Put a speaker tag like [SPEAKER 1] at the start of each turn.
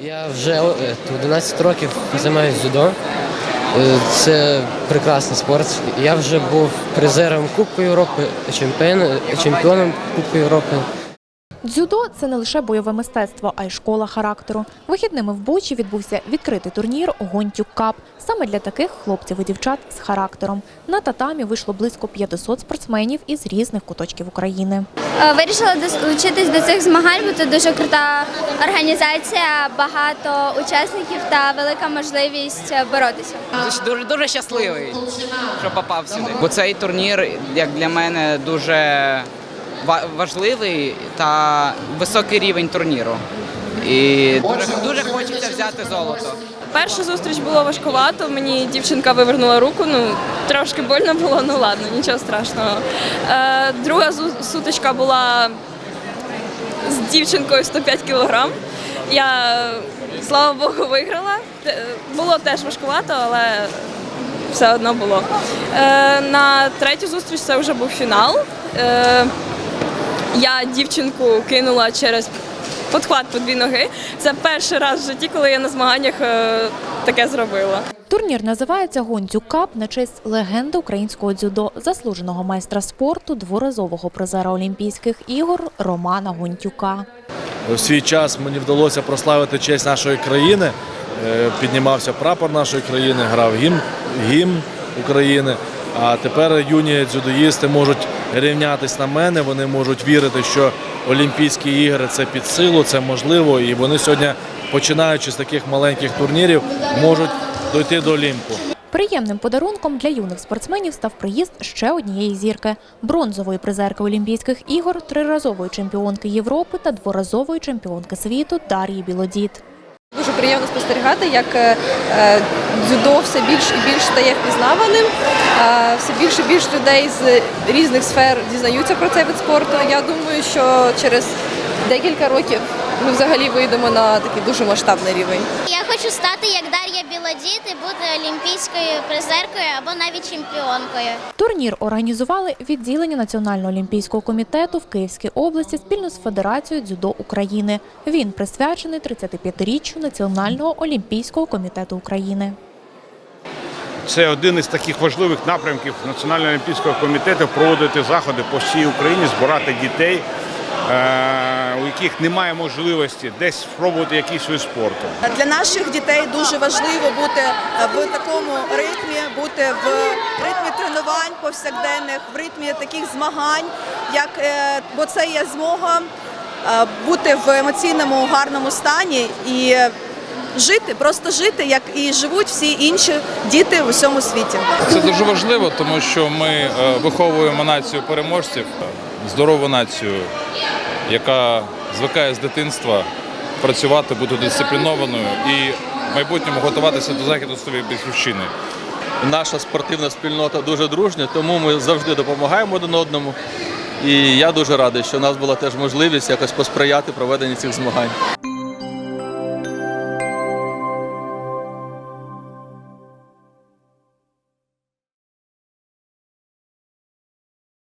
[SPEAKER 1] Я вже е, 11 років займаюся дзюдо. Е, Це прекрасний спорт. Я вже був призером Кубку Європи, чемпіоном, чемпіоном Кубку Європи.
[SPEAKER 2] Дзюдо це не лише бойове мистецтво, а й школа характеру. Вихідними в Бучі відбувся відкритий турнір Гонтюк Кап саме для таких хлопців і дівчат з характером. На татамі вийшло близько 500 спортсменів із різних куточків України.
[SPEAKER 3] Е, Вирішила долучитись до цих змагань, бо це дуже крута організація, багато учасників та велика можливість е, боротися.
[SPEAKER 4] Дуже, дуже, дуже щасливий, що попав сюди. Бо цей турнір, як для мене, дуже важливий та високий рівень турніру. І дуже, дуже хочеться взяти золото.
[SPEAKER 5] Перша зустріч було важкувато. Мені дівчинка вивернула руку. Ну трошки больно було, ну ладно, нічого страшного. Е, друга сутичка була з дівчинкою 105 кілограм. Я, слава Богу, виграла. Було теж важкувато, але все одно було. Е, на третю зустріч це вже був фінал. Я дівчинку кинула через подхват по дві ноги. Це перший раз в житті, коли я на змаганнях е, таке зробила.
[SPEAKER 2] Турнір називається Гонтюк Кап на честь легенди українського дзюдо, заслуженого майстра спорту, дворазового призера Олімпійських ігор Романа Гонтюка.
[SPEAKER 6] В свій час мені вдалося прославити честь нашої країни. Е, Піднімався прапор нашої країни, грав гімн, гімн України. А тепер юні дзюдоїсти можуть рівнятись на мене. Вони можуть вірити, що Олімпійські ігри це під силу, це можливо. І вони сьогодні, починаючи з таких маленьких турнірів, можуть дойти до Олімпу.
[SPEAKER 2] Приємним подарунком для юних спортсменів став приїзд ще однієї зірки бронзової призерки Олімпійських ігор, триразової чемпіонки Європи та дворазової чемпіонки світу Дар'ї Білодід.
[SPEAKER 7] Приємно спостерігати, як е, е, дзюдо все більш і більш стає впізнаваним. Е, Все більше і більше людей з різних сфер дізнаються про цей вид спорту. Я думаю, що через декілька років ми взагалі вийдемо на такий дуже масштабний рівень.
[SPEAKER 8] Я хочу стати як Дар'я Білодіт і бути олімпійською призеркою або навіть чемпіонкою.
[SPEAKER 2] Турнір організували відділення Національного олімпійського комітету в Київській області спільно з Федерацією дзюдо України. Він присвячений 35-річчю Національного олімпійського комітету України.
[SPEAKER 9] Це один із таких важливих напрямків Національного олімпійського комітету проводити заходи по всій Україні, збирати дітей, е, у яких немає можливості десь спробувати якийсь вид спорту.
[SPEAKER 10] Для наших дітей дуже важливо бути е, в такому ритмі, бути в ритмі тренувань повсякденних, в ритмі таких змагань, як е, бо це є змога е, бути в емоційному гарному стані і жити, просто жити, як і живуть всі інші діти в усьому світі.
[SPEAKER 11] Це дуже важливо, тому що ми виховуємо націю переможців, здорову націю, яка звикає з дитинства працювати, бути дисциплінованою і в майбутньому готуватися до захисту своєї батьківщини.
[SPEAKER 12] Наша спортивна спільнота дуже дружня, тому ми завжди допомагаємо один одному. І я дуже радий, що у нас була теж можливість якось посприяти проведенню цих змагань.